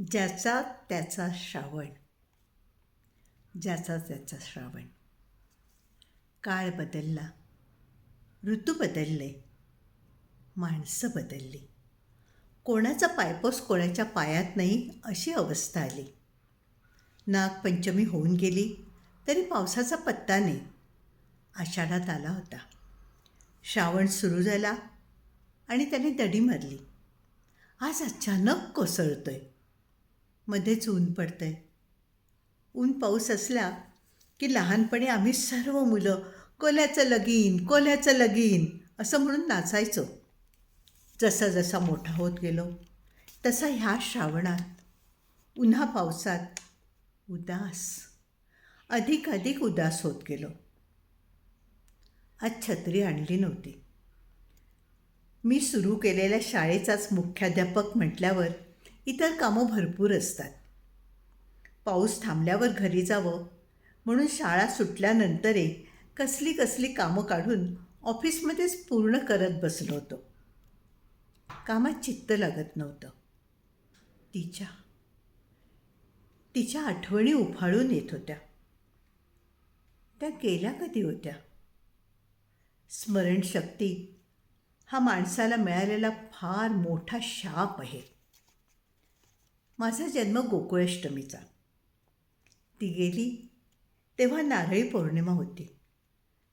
ज्याचा त्याचा श्रावण. ज्याचा त्याचा श्रावण. काळ बदलला. ऋतू बदलले. माणसं बदलली. कोणाचा पायपोस कोणाच्या पायात नाही अशी अवस्था आली. नागपंचमी होऊन गेली तरी पावसाचा पत्ता नाही. आषाढात आला होता. श्रावण सुरू झाला आणि त्याने दडी मारली. आज अचानक कोसळतोय. मध्येच ऊन पडतं आहे ऊन पाऊस असला की लहानपणी आम्ही सर्व मुलं कोल्याचं लगीन कोल्याचं लगीन असं म्हणून नाचायचो. जसा जसा मोठा होत गेलो तसा ह्या श्रावणात उन्हा पावसात उदास अधिक अधिक उदास होत गेलो. आज छत्री आणली नव्हती. मी सुरू केलेल्या शाळेचाच मुख्याध्यापक म्हटल्यावर इतर कामं भरपूर असतात. पाऊस थांबल्यावर घरी जावं म्हणून शाळा सुटल्यानंतरही कसली कसली कामं काढून ऑफिसमध्येच पूर्ण करत बसलो होतो. कामात चित्त लागत नव्हतं. तिच्या तिच्या आठवणी उफाळून येत होत्या. त्या गेल्या कधी होत्या? स्मरणशक्ती हा माणसाला मिळालेला फार मोठा शाप आहे. माझा जन्म गोकुळाष्टमीचा. ती गेली तेव्हा नारळी पौर्णिमा होती.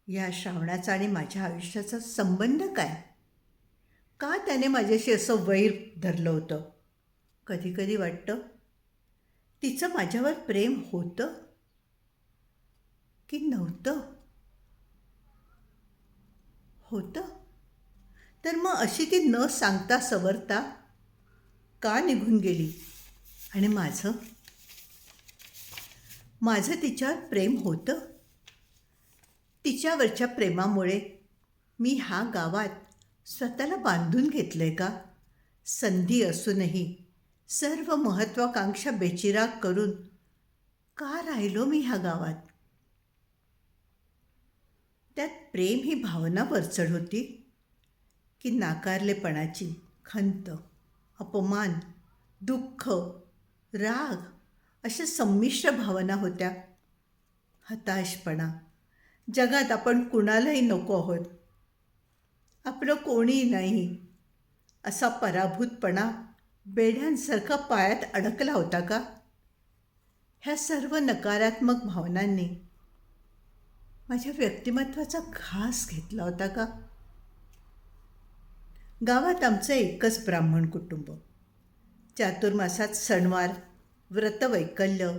या श्रावणाचा आणि माझ्या आयुष्याचा संबंध काय? का त्याने माझ्याशी असं वैर धरलं होतं? कधी कधी वाटतं तिचं माझ्यावर प्रेम होतं की नव्हतं? होतं? तर मग अशी ती न सांगता सवरता का निघून गेली? आणि माझं? माझं तिच्यावर प्रेम होतं. तिच्यावरच्या प्रेमामुळे मी ह्या गावात स्वतःला बांधून घेतलं आहे का? संधी असूनही सर्व महत्त्वाकांक्षा बेचिराग करून का राहिलो मी ह्या गावात? त्यात प्रेम ही भावना वरचढ होती की नाकारलेपणाची खंत अपमान दुःख राग अशा संमिश्र भावना होत्या. हताशपणा. जगात आपण कुणालाही नको आहोत. आपलं कोणीही नाही. असा पराभूतपणा बेड्यांसारखा पायात अडकला होता का? ह्या सर्व नकारात्मक भावनांनी माझ्या व्यक्तिमत्वाचा घास घेतला होता का? गावात आमचं एकच ब्राह्मण कुटुंब. चातुर्मासात सणवार व्रतवैकल्य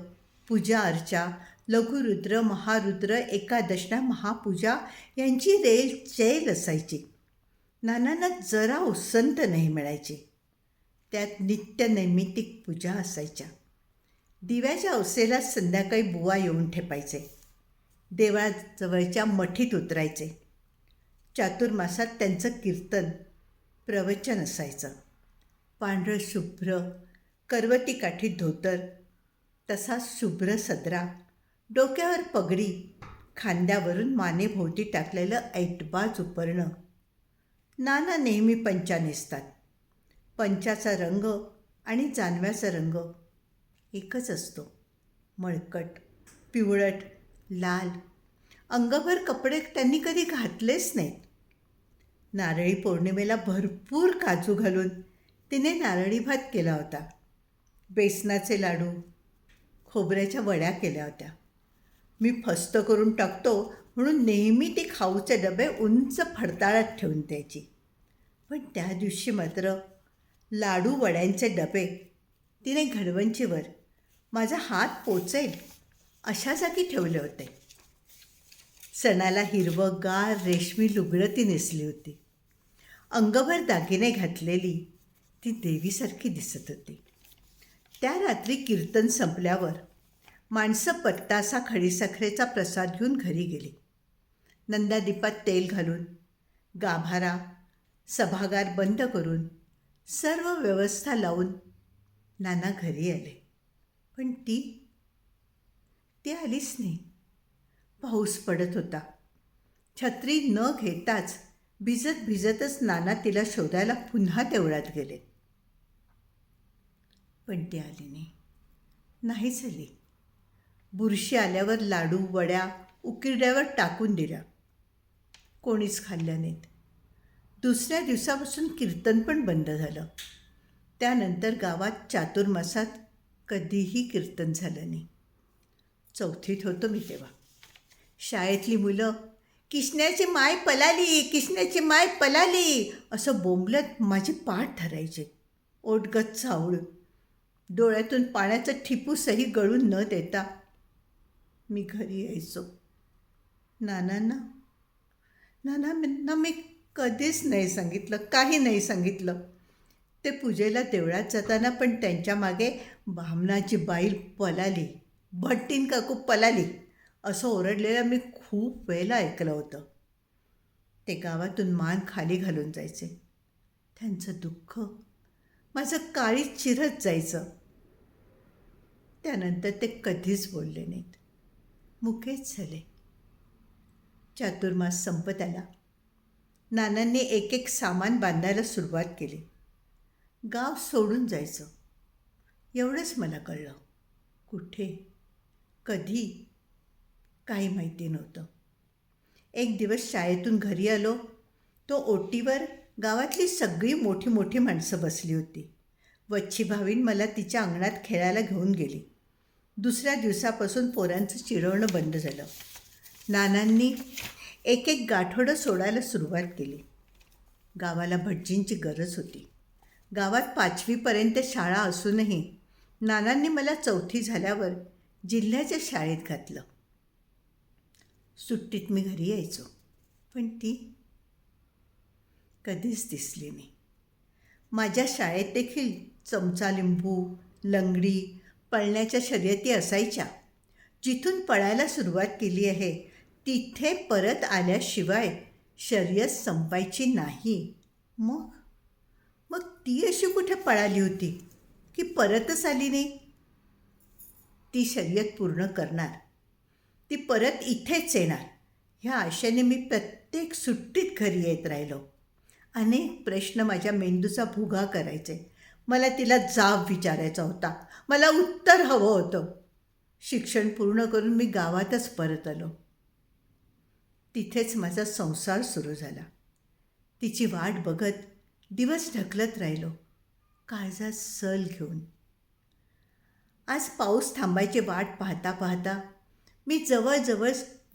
पूजा अर्चा लघुरुद्र महारुद्र एकादशना महापूजा यांची रेल चैल असायची. नानांना जरा उसंत नाही मिळायची. त्यात नित्य नैमित्तिक पूजा असायच्या. दिव्याच्या अवसेला संध्याकाळी बुवा येऊन ठेपायचे. देवाजवळच्या मठीत उतरायचे. चातुर्मासात त्यांचं कीर्तन प्रवचन असायचं. पांढरं शुभ्र करवती काठी धोतर तसाच शुभ्र सदरा. डोक्यावर पगडी खांद्यावरून मानेभोवती टाकलेलं ऐटबाज उपरणं. नाना नेहमी पंचा नेसतात. पंचाचा रंग आणि जानव्याचा रंग एकच असतो. मळकट पिवळट लाल. अंगभर कपडे त्यांनी कधी घातलेच नाहीत. नारळी पौर्णिमेला भरपूर काजू घालून तिने नारळी भात केला होता. बेसनाचे लाडू खोबऱ्याच्या वड्या केल्या होत्या. मी फस्त करून टाकतो म्हणून नेहमी ती खाऊचे डबे उंच फडताळात ठेवून द्यायची. पण त्या दिवशी मात्र लाडू वड्यांचे डबे तिने घडवंचीवर माझा हात पोचेल अशा जागी ठेवले होते. सणाला हिरवंगार रेशमी लुगडं ती नेसली होती. अंगभर दागिने घातलेली ती देवीसारखी दिसत होती. त्या रात्री कीर्तन संपल्यावर माणसं पत्तासा खडीसाखरेचा प्रसाद घेऊन घरी गेली. नंदादीपात तेल घालून गाभारा सभागार बंद करून सर्व व्यवस्था लावून नाना घरी आले. पण ती ती आलीच नाही. पाऊस पडत होता. छत्री न घेताच भिजत भिजतच नाना तिला शोधायला पुन्हा तेवढ्यात गेले. पण ते आले नाही. नाही झाली बुरशी आल्यावर लाडू वड्या उकिरड्यावर टाकून दिल्या. कोणीच खाल्ल्या नाहीत. दुसऱ्या दिवसापासून कीर्तन पण बंद झालं. त्यानंतर गावात चातुर्मासात कधीही कीर्तन झालं नाही. चौथीत होतो मी तेव्हा. शाळेतली मुलं किसण्याची माय पलाली किसण्याची माय पलाली असं बोंबलत माझी पाठ ठरायचे ओटगत चावळून. डोळ्यातून पाण्याचं ठिपूसही गळून न देता मी घरी यायचो. नानांना नानांना मी कधीच नाही सांगितलं काही नाही सांगितलं. ते पूजेला देवळात जाताना पण त्यांच्या मागे बामणाची बाईल पलाली भट्टीन काकू पलाली असं ओरडलेलं मी खूप वेळेला ऐकलं होतं. ते गावातून मान खाली घालून जायचे. त्यांचं दुःख माझं काळी चिरत जायचं. त्यानंतर ते कधीच बोलले नाहीत. मुकेच झाले. चातुर्मास संपत आला नानांनी एक एक सामान बांधायला सुरुवात केली. गाव सोडून जायचं. एवढंच मला कळलं. कुठे? कधी? काही माहिती नव्हतं. एक दिवस शाळेतून घरी आलो. तो ओटीवर गावातली सगळी मोठी मोठी माणसं बसली होती. वच्छी भावीन मला तिच्या अंगणात खेळायला घेऊन गेली. दुसऱ्या दिवसापासून पोरांचं चिरवणं बंद झालं. नानांनी एक एक गाठोडं सोडायला सुरुवात केली. गावाला भटजींची गरज होती. गावात पाचवीपर्यंत शाळा असूनही नानांनी मला चौथी झाल्यावर जिल्ह्याच्या शाळेत घातलं. सुट्टीत मी घरी यायचो पण ती कधीच दिसली नाही. माझ्या शाळेत देखील चमचा लिंबू लंगडी पळण्याच्या शर्यती असायच्या. जिथून पळायला सुरुवात केली आहे तिथे परत आल्याशिवाय शर्यत संपायची नाही. मग? मग ती अशी कुठे पळाली होती की परतच आली नाही? ती शर्यत पूर्ण करणार. ती परत इथेच येणार. ह्या आशेने मी प्रत्येक सुट्टीत घरी येत राहिलो. अनेक प्रश्न माझ्या मेंदूचा भुगा करायचे. मला तिला जाब विचारायचा होता. मला उत्तर हवं होतं. शिक्षण पूर्ण करून मी गावातच परत आलो. तिथेच माझा संसार सुरू झाला. तिची वाट बघत दिवस ढकलत राहिलो. काळजात सल घेऊन. आज पाऊस थांबायची वाट पाहता पाहता मी जवळजवळ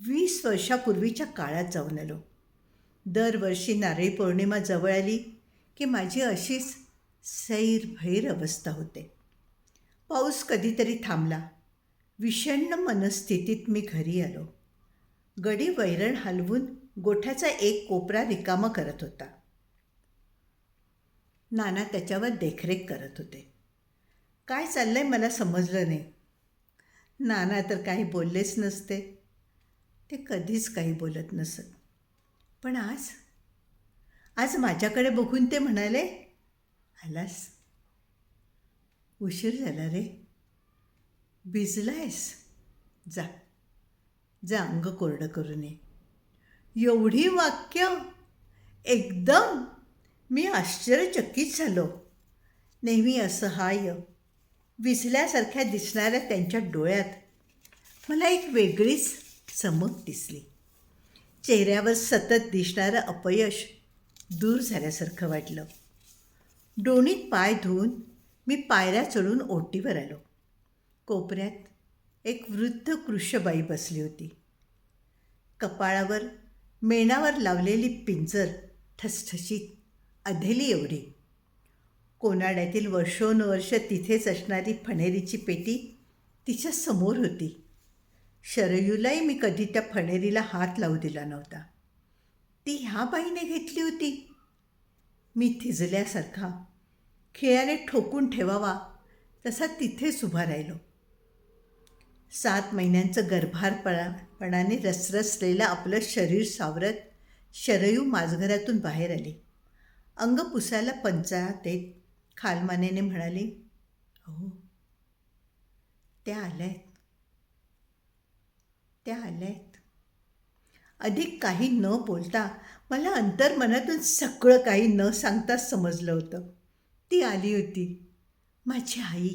वीस वर्षापूर्वीच्या काळात जाऊन आलो. दरवर्षी नारळी पौर्णिमा जवळ आली की माझी अशीच सैरभैर अवस्था होते. पाऊस कधीतरी थांबला. विषण्ण मनस्थितीत मी घरी आलो. गडी वैरण हलवून गोठ्याचा एक कोपरा रिकामा करत होता. नाना त्याच्यावर देखरेख करत होते. काय चाललंय मला समजलं नाही. नाना तर काही बोललेच नसते. ते कधीच काही बोलत नसत. पण आज? आज माझ्याकडे बघून ते म्हणाले आलास? उशीर झाला रे. भिजलायस? जा. जा अंग कोरडं करू नये एवढी वाक्य? एकदम? मी आश्चर्यचकित झालो. नेहमी असहाय्य विसल्यासारख्या दिसणाऱ्या त्यांच्या डोळ्यात मला एक वेगळीच चमक दिसली. चेहऱ्यावर सतत दिसणारं अपयश दूर झाल्यासारखं वाटलं. डोणीत पाय धुवून मी पायऱ्या चढून ओटीवर आलो. कोपऱ्यात एक वृद्ध कृष्यबाई बसली होती. कपाळावर मेणावर लावलेली पिंजर ठसठशीत अधेली एवढी. कोनाड्यातील वर्षोनुवर्ष तिथेच असणारी फणेरीची पेटी तिच्या समोर होती. शरयूलाही मी कधी त्या फणेरीला हात लावू दिला नव्हता. ती ह्या बाईने घेतली होती. मी थिजल्यासारखा. खिळ्याने ठोकून ठेवावा तसा तिथेच उभा राहिलो. सात महिन्यांचं गर्भारपणापणाने रसरसलेलं आपलं शरीर सावरत शरयू माझघरातून बाहेर आली. अंग पुसायला पंचा देत खालमानेने म्हणाले हो त्या आल्यात त्या आल्यात अधिक काही न बोलता मला अंतर्मनातून सगळं काही न सांगताच समजलं होतं. ती आली होती. माझी आई.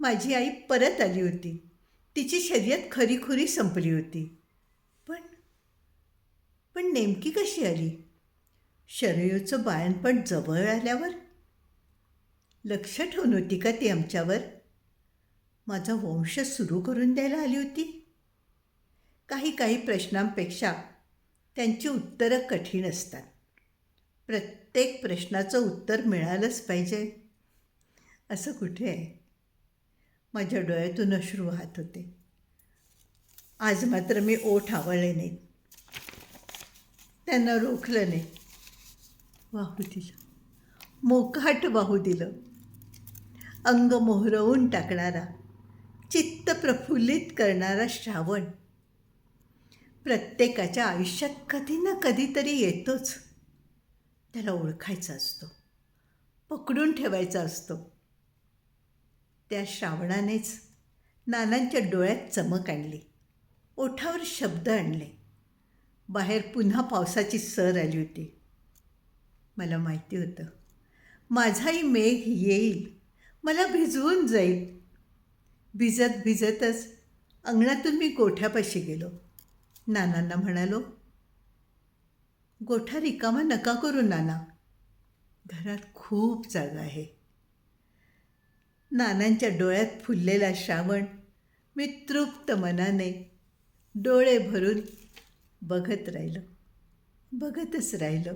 माझी आई परत आली होती. तिची शर्यत खरीखुरी संपली होती. पण पण नेमकी कशी आली? शरयूचं बाळणपण जवळ आल्यावर? लक्ष ठेवून होती का ती आमच्यावर? माझा वंश सुरू करून द्यायला आली होती? काही काही प्रश्नांपेक्षा त्यांची उत्तरं कठीण असतात. प्रत्येक प्रश्नाचं उत्तर मिळालंच पाहिजे. असं कुठे आहे? माझ्या डोळ्यातून अश्रू वाहत होते. आज मात्र मी ओठ आवळले नाहीत. त्यांना रोखलं नाही. वाहू दिलं. मोकाट वाहू दिलं. अंग मोहरवून टाकणारा चित्त प्रफुल्लित करणारा श्रावण. प्रत्येकाच्या आयुष्यात कधी ना कधीतरी येतोच. त्याला ओळखायचा असतो. पकडून ठेवायचा असतो. त्या श्रावणानेच नानांच्या डोळ्यात चमक आणली. ओठावर शब्द आणले. बाहेर पुन्हा पावसाची सर आली होती. मला माहिती होतं. माझाही मेघ येईल. मला भिजवून जाईल. भिजत भिजतच अंगणातून मी गोठ्यापाशी गेलो. नानांना म्हणालो गोठा रिकामा नका करू नाना. घरात खूप जागा आहे. नानांच्या डोळ्यात फुललेला श्रावण मी तृप्त मनाने डोळे भरून बघत राहिलं बघतच राहिलं.